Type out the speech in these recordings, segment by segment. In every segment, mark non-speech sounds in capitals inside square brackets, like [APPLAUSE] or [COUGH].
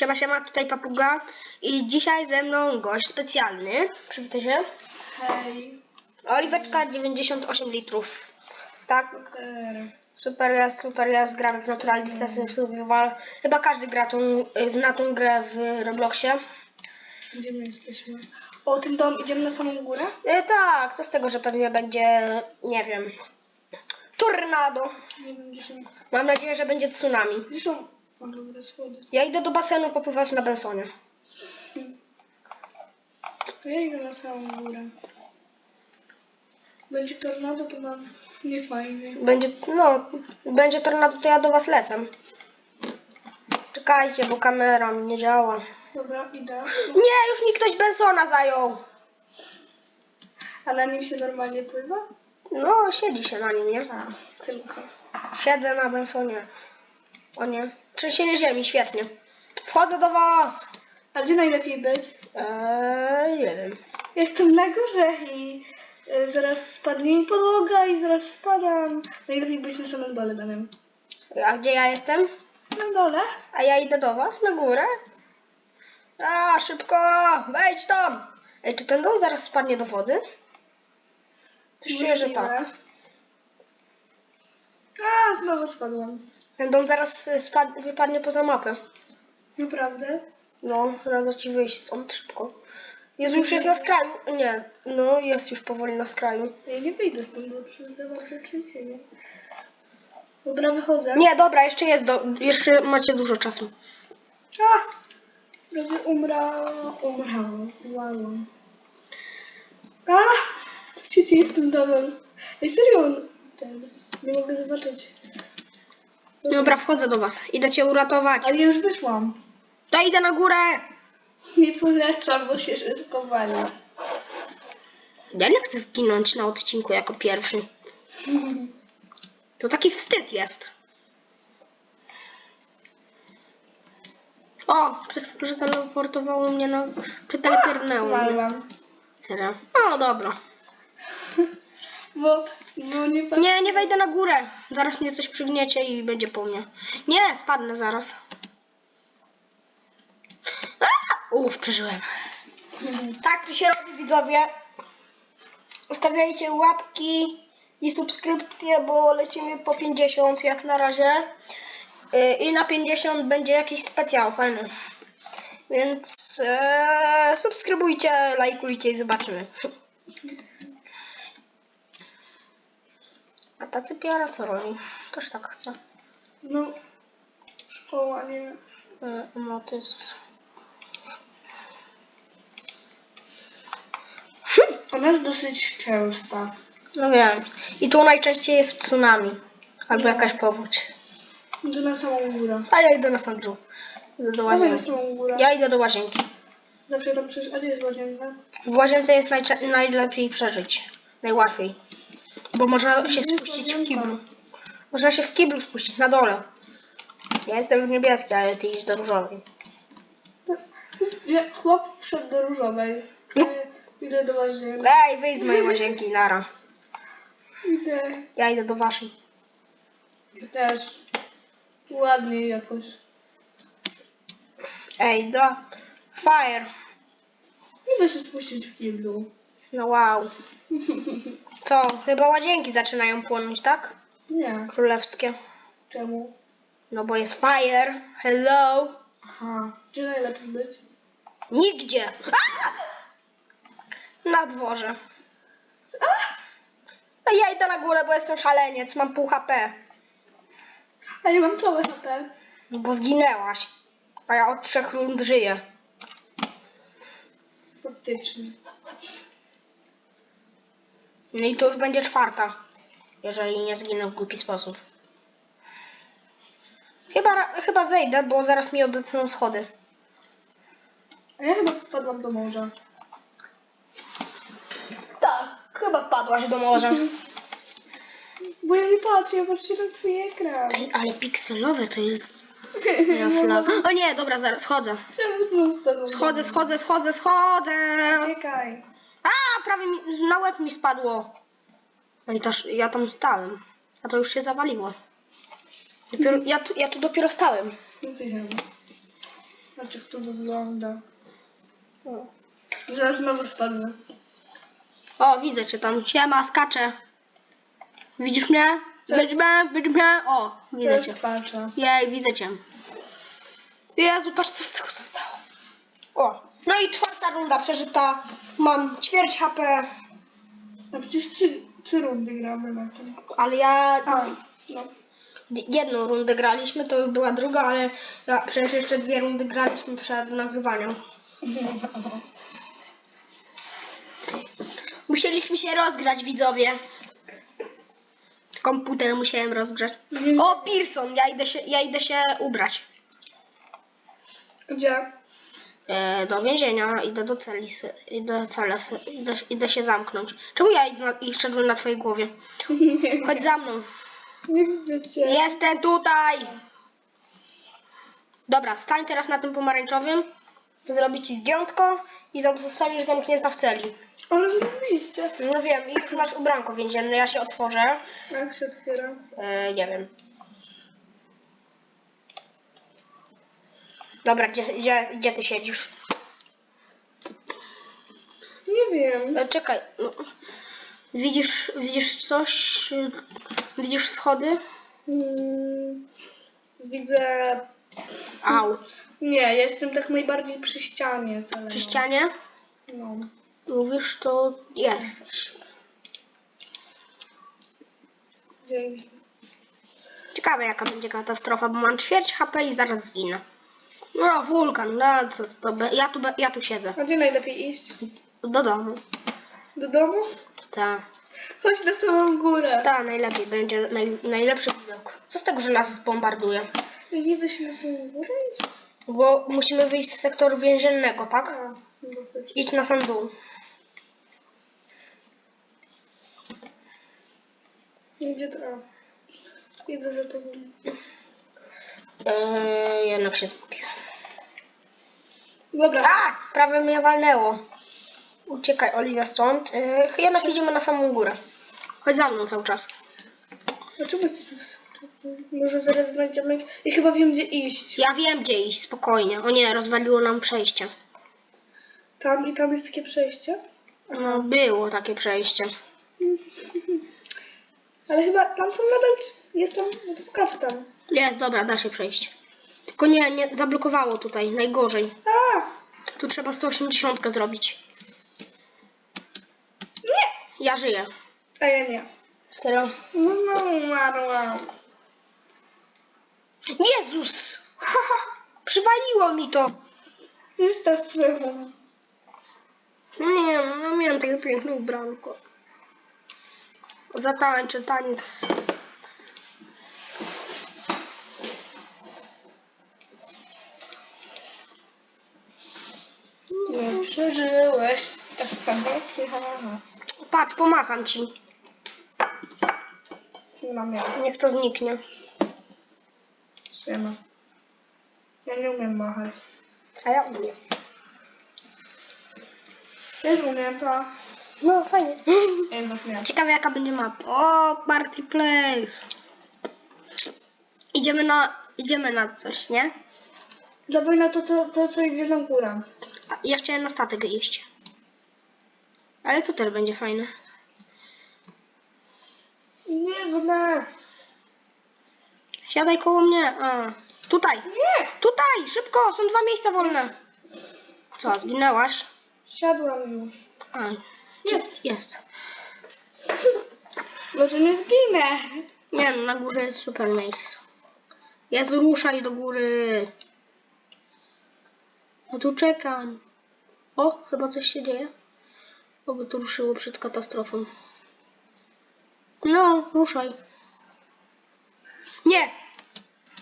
Siema, siema, tutaj Papuga i dzisiaj ze mną gość specjalny. Przywitaj się. Hej, Oliweczka 98 litrów. Tak, super. jest, super jest, gramy w Naturalisty Survival. Chyba każdy gra tą, zna tą grę w Robloxie. Gdzie my jesteśmy? O, tym dom idziemy na samą górę? E, tak, co z tego, że pewnie będzie, nie wiem, tornado. Nie wiem, gdzie są. Mam nadzieję, że będzie tsunami. Gdzie dobre schody. Ja idę do basenu popływać na Bensonie. Ja idę na samą górę. Będzie tornado, to nam nie fajnie. Będzie, no, będzie tornado, to ja do was lecę. Czekajcie, bo kamera mi nie działa. Dobra, idę. Nie, już mi ktoś Bensona zajął. A na nim się normalnie pływa? No, siedzi się na nim, nie? A, tylko. Siedzę na Bensonie. O nie. Trzęsienie ziemi, świetnie. Wchodzę do was. A gdzie najlepiej być? Eee, nie wiem. Jestem na górze i e, zaraz spadnie mi podłoga i zaraz spadam. Najlepiej być na samym dole, Damian. A gdzie ja jestem? Na dole? A ja idę do was na górę. A, szybko! Wejdź tam! Ej, czy ten dom zaraz spadnie do wody? Coś czuję, że Możliwe. tak. A, znowu spadłam. Dom zaraz y, spad- wypadnie poza mapę. Naprawdę? No, radzę ci wyjść stąd szybko. Jezu, już jest na skraju. Nie, no jest już powoli na skraju. Ja nie wyjdę stąd, bo jest za bardzo trzęsienie. Dobra, wychodzę. Nie, dobra, jeszcze jest, do, jeszcze macie dużo czasu. A! Prawie umra... umrałam. Umarłam. A! Co się dzieje z tym domem? Ej, serio on... Ten... Nie mogę zobaczyć. Dobra, wchodzę do was. Idę cię uratować. Ale ja już wyszłam. To idę na górę. Nie polecam, bo się ryzykowali. Ja nie chcę zginąć na odcinku jako pierwszy. To taki wstyd jest. O, przeteleportowało mnie na... Przetelepornęło mnie. Serio? O, dobra. Bo... bo nie. Nie, nie wejdę na górę. Zaraz mnie coś przygniecie i będzie po mnie. Nie, spadnę zaraz. Uff, przeżyłem. Tak to się robi, widzowie. Ustawiajcie łapki i subskrypcje, bo lecimy po 50 jak na razie. Yy, I na 50 będzie jakiś specjał fajny. Więc e, subskrybujcie, lajkujcie i zobaczymy. A ta cypiara co robi? Też tak chce. No... Szkoła, nie... E, Emotys. Ona jest dosyć częsta. No wiem. I tu najczęściej jest tsunami. Albo jakaś powódź. Idę na samą górę. A ja idę na sam dół. Idę do Dawaj na łazienki. samą górę. Ja idę do łazienki. Zawsze tam przecież... A gdzie jest łazienka? W łazience jest najcze- najlepiej przeżyć. Najłatwiej. Bo można się spuścić w kiblu. Można się w kiblu spuścić na dole. Ja jestem w niebieskiej, ale ty idź do różowej. Chłop wszedł do różowej. No. E, Idę do łazienki. Ej, wyjdź z mojej łazienki, Lara. Idę. Ja idę do waszej. Też. Ładniej jakoś. Ej, do... Fire. Idę się spuścić w kiblu. No wow. [LAUGHS] To chyba łazienki zaczynają płonąć, tak? Nie. Królewskie. Czemu? No bo jest fire. Hello. Aha. Gdzie najlepiej być? Nigdzie. A! Na dworze. A ja idę na górę, bo jestem szaleniec. Mam pół HP. A ja mam całe HP. No bo zginęłaś. A ja od trzech rund żyję. Faktycznie. No i to już będzie czwarta. Jeżeli nie zginę w głupi sposób. Chyba, chyba zejdę, bo zaraz mi odetną schody. A ja chyba wpadłam do morza. Tak, chyba wpadłaś do morza. [LAUGHS] Bo ja nie patrzę, ja patrzę na twój ekran. Ej, ale pikselowe to jest. [LAUGHS] Ja flag. O nie, dobra, zaraz schodzę. Czemu znów wpadłam do Schodzę, morza? schodzę, schodzę, schodzę. Czekaj. Prawie mi, na łeb mi spadło. Ej, też, ja tam stałem. A to już się zawaliło. Dopiero, ja, tu, ja tu dopiero stałem. No wiem. Patrz jak to wygląda. O. Zaraz znowu spadnę. O, widzę cię tam. Siema, skaczę. Widzisz mnie? Widzisz mnie? Widzisz mnie? O, widzę Też cię. patrzę. Jej, widzę cię. Jezu, patrz co z tego zostało. O, no i czwarta runda przeżyta. Mam ćwierć HP, A przecież trzy, trzy rundy gramy na tym. ale ja A, no. jedną rundę graliśmy, to już była druga, ale ja, przecież jeszcze dwie rundy graliśmy przed nagrywaniem. [LAUGHS] Musieliśmy się rozgrać, widzowie. Komputer musiałem rozgrzać. O, Pearson, ja idę się, ja idę się ubrać. Gdzie? E, do więzienia, idę do celi, idę, cele, idę, idę się zamknąć. Czemu ja idę na, i szedłem na twojej głowie? [LAUGHS] Chodź za mną. Nie widzę cię. Jestem tutaj! Dobra, stań teraz na tym pomarańczowym. Zrobię ci zdjątko i zostaniesz zamknięta w celi. Ale zrobiliście. No wiem, i już masz ubranko więzienne, ja się otworzę. Jak się otwiera? E, nie wiem. Dobra, gdzie, gdzie, gdzie ty siedzisz? Nie wiem. E, czekaj. No. Widzisz, widzisz coś? Widzisz schody? Mm, widzę... Au. Nie, jestem tak najbardziej przy ścianie. Przy ścianie? No. Mówisz, to jesteś. Dzięki. Ciekawe jaka będzie katastrofa, bo mam ćwierć HP i zaraz zginę. No, wulkan, no co to, be- ja tu, be- ja tu siedzę. A gdzie najlepiej iść? Do domu. Do domu? Ta, Chodź na samą górę. ta najlepiej będzie, naj, najlepszy widok. Co z tego, że nas zbombarduje? Nie da się na samą górę iść? Bo musimy wyjść z sektoru więziennego, tak? A, no coś. Idź na sam dół. Gdzie to? Idę za tobą. Eee, jednak się zgubiłem. Dobra. A! Prawie mnie walnęło. Uciekaj, Oliwia, stąd. Eee, jednak idziemy na samą górę. Chodź za mną cały czas. Dlaczego Może zaraz znajdziemy... Ja chyba wiem gdzie iść. Ja wiem, gdzie iść, spokojnie. O nie, rozwaliło nam przejście. Tam i tam jest takie przejście. No, było takie przejście. [LAUGHS] Ale chyba tam są nadal... Jest tam... No skacz tam. Jest, dobra, da się przejść. Tylko nie, nie, zablokowało tutaj, najgorzej. A! Tu trzeba 180 zrobić. Nie! Ja żyję. A ja nie. Serio? No, no, umarłam. Jezus! [LAUGHS] Przywaliło mi to. Jest ta strefa. No nie, no miałem takie piękne ubranko. Zatańczę taniec. Nie przeżyłeś. Tak samo. Patrz, pomacham ci. Nie mam jak. Niech to zniknie. Siema. Ja nie umiem machać. A ja umiem. Też umiem to. No, fajnie. [LAUGHS] Jednak nie. Ciekawe jaka będzie mapa. O, party place. Idziemy na, idziemy na coś, nie? Dawaj na to, to, to co idzie na górę. Ja chciałem na statek iść. Ale to też będzie fajne. Nie, nie. Siadaj koło mnie. A, tutaj. Nie! Tutaj, szybko, są dwa miejsca wolne. Co, zginęłaś? Siadłam już. A, Jest. jest. Może nie zginę. Nie no, na górze jest super miejsce. Jest, ruszaj do góry. No tu czekam. O, chyba coś się dzieje. Oby to ruszyło przed katastrofą. No, ruszaj. Nie!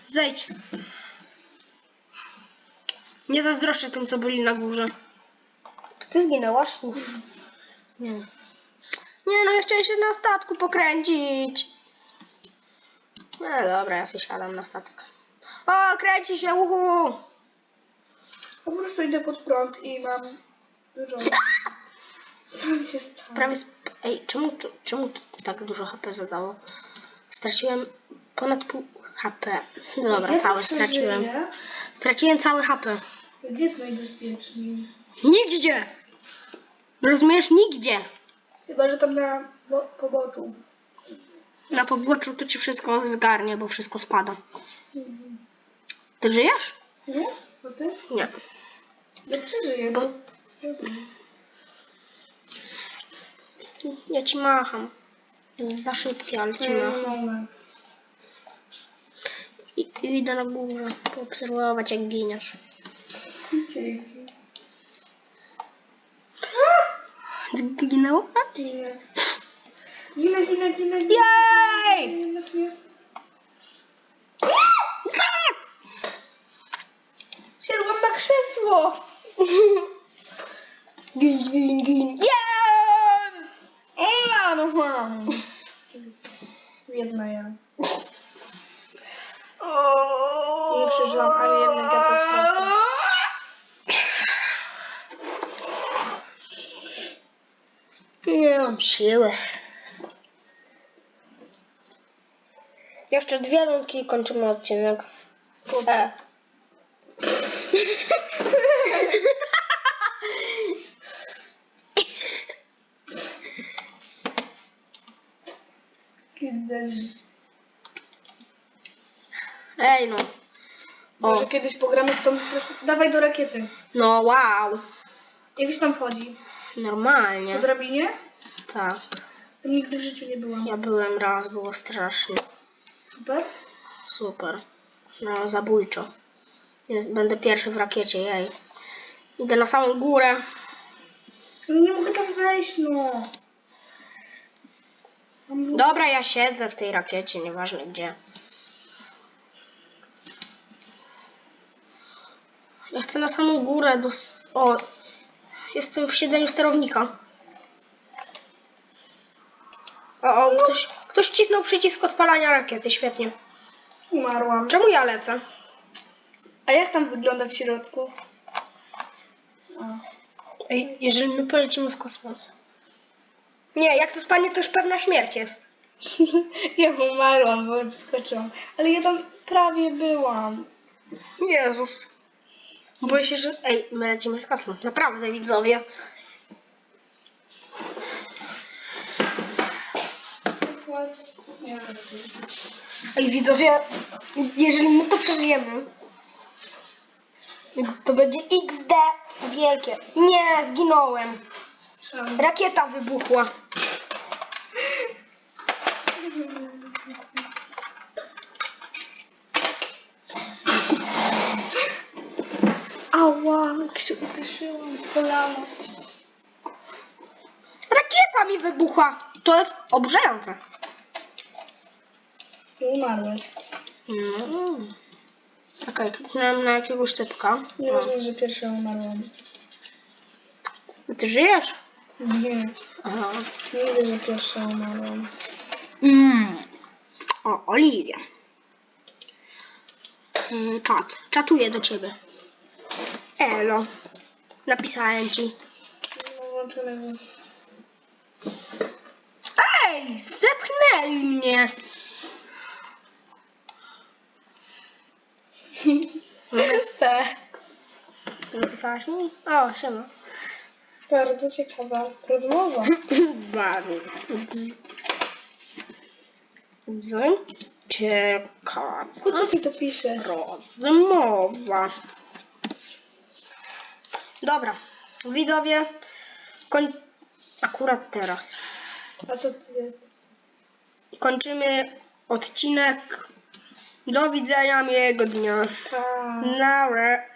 Zejdź. Nie zazdroszczę tym, co byli na górze. Czy ty zginęłaś? Nie. Nie no, ja chciałem się na statku pokręcić. No dobra, ja sobie siadam na statek. O, kręci się, uhu! Po prostu idę pod prąd i mam dużo. Co się stało? Prawie sp- Ej, czemu, tu, czemu tu tak dużo HP zadało? Straciłem ponad pół HP. Dobra, Ja całe też straciłem. żyję. Straciłem całe HP. Gdzie jest najbezpieczniej? Nigdzie! Rozumiesz? Nigdzie! Chyba, że tam na bo, poboczu. Na poboczu to ci wszystko zgarnie, bo wszystko spada. Ty żyjesz? Nie? To ty? Nie. Ja przeżyję, bo... Ja ci macham. Za szybkie, ale ci macham. Moment. I, i idę na górę poobserwować jak giniesz. Dzięki. Zginęło? Ginę. Ginę, ginę, ginę, ginę. Jej! Ginę, ginę. Siadłam na krzesło! [LAUGHS] Gin, gin, gin. Jem! Ja, no mam. Jedna ja. Nie przeżyłam ani jednej katastrofy. Nie mam siły. Jeszcze dwie rundki i kończymy odcinek. E. [LAUGHS] Ej no. Może kiedyś pogramy w tą stres... Dawaj do rakiety. no wow. Jak się tam wchodzi? Normalnie. Po drabinie? Tak. To nigdy w życiu nie byłam. Ja byłem raz, było strasznie. Super. Super. No, zabójczo. Jest, będę pierwszy w rakiecie, jej. Idę na samą górę. No nie mogę tam wejść, no. Dobra, ja siedzę w tej rakiecie, nieważne gdzie. Ja chcę na samą górę do... O, jestem w siedzeniu sterownika. O, o, ktoś, ktoś wcisnął przycisk odpalania rakiety, świetnie. Umarłam. Czemu ja lecę? A jak tam wygląda w środku? Ej, jeżeli my polecimy w kosmos. Nie, jak to spadnie, to już pewna śmierć jest. [LAUGHS] ja umarłam, bo skoczyłam. Ale ja tam prawie byłam. Jezus. Boję się, że... Ej, my lecimy w kosmos. Naprawdę, widzowie. Ej, widzowie, jeżeli my to przeżyjemy, to będzie XD wielkie. Nie, zginąłem. Rakieta wybuchła. Ała, jak się uderzyłam w kolano. Rakieta mi wybuchła. To jest oburzające. Umarłeś. Mm. Okej, kliknąłem na jakiegoś typka. Nie No. ważne, że pierwsza umarłam. Ty żyjesz? Nie. Aha. Nigdy, że pierwsza umarłam. Mm. O, Oliwia. Mm, Czat. Czatuję do ciebie. Elo. Napisałem ci. No. Ej, zepchnęli mnie. [LAUGHS] Napisałaś mi? O, siema. Bardzo ciekawa rozmowa. [CLEARS THROAT] Bardzo. Ciekawa Po co ty to piszesz? rozmowa. Dobra, widzowie, koń... akurat teraz A co ty jest? kończymy odcinek. Do widzenia miłego dnia. A. Na re.